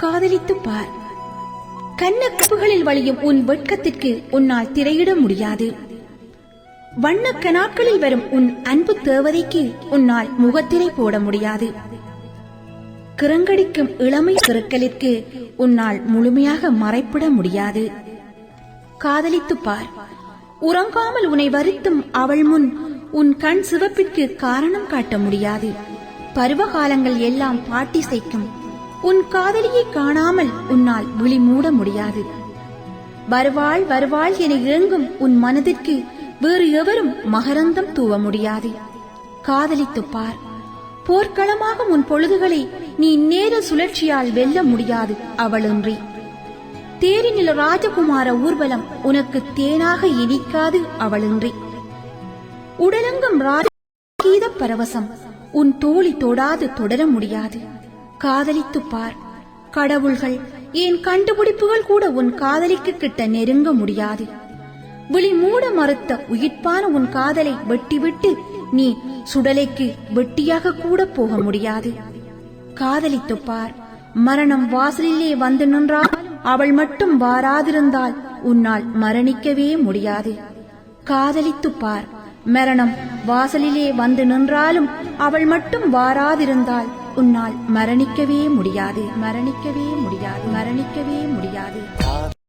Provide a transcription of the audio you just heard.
காதலித்து பார் கண்ணக்கப்புகளில் வழியும் உன் வெட்கத்திற்கு உன்னால் திரையிட முடியாது. வண்ணக் கனாக்களில் வரும் உன் அன்பு தேவதைக்கு உன்னால் முகத்திரை போட முடியாது. கிறங்கடிக்கும் இளமை சிறுக்கலிற்கு உன்னால் முழுமையாக மறைப்பிட முடியாது. காதலித்து பார் உறங்காமல் உன்னை வருத்தும் அவள் முன் உன் கண் சிவப்பிற்கு காரணம் காட்ட முடியாது. பருவகாலங்கள் எல்லாம் பாட்டி செய்க்கும் உன் காதலியை காணாமல் உன்னால் விழி மூட முடியாது. வருவாள் வருவாள் என இறங்கும் உன் மனதிற்கு வேறு எவரும் மகரந்தம் தூவ முடியாது. காதலித்துப் பார். போர்க்களமாக உன் பொழுதுகளை நீ நேர சுழற்சியால் வெல்ல முடியாது அவளின்றி. தேரினில் ராஜகுமார ஊர்வலம் உனக்கு தேனாக இனிக்காது அவளின்றி. உடலங்கும் ராஜகீத பரவசம் உன் தோழி தொடாது தொடர முடியாது. காதலித்துப் பார் கடவுள்கள் என் கண்டுபிடிப்புகள் கூட உன் காதலிக்கு கிட்ட நெருங்க முடியாது. விழி மூட மறுத்த உயிர்ப்பான உன் காதலை வெட்டிவிட்டு நீ சுடலைக்கு வெட்டியாக கூட போக முடியாது. காதலித்துப் பார் மரணம் வாசலிலே வந்து நின்றால் அவள் மட்டும் வாராதிருந்தால் உன்னால் மரணிக்கவே முடியாது. காதலித்துப் பார் மரணம் வாசலிலே வந்து நின்றாலும் அவள் மட்டும் வாராதிருந்தால் உன்னால் மரணிக்கவே முடியாது மரணிக்கவே முடியாது மரணிக்கவே முடியாது.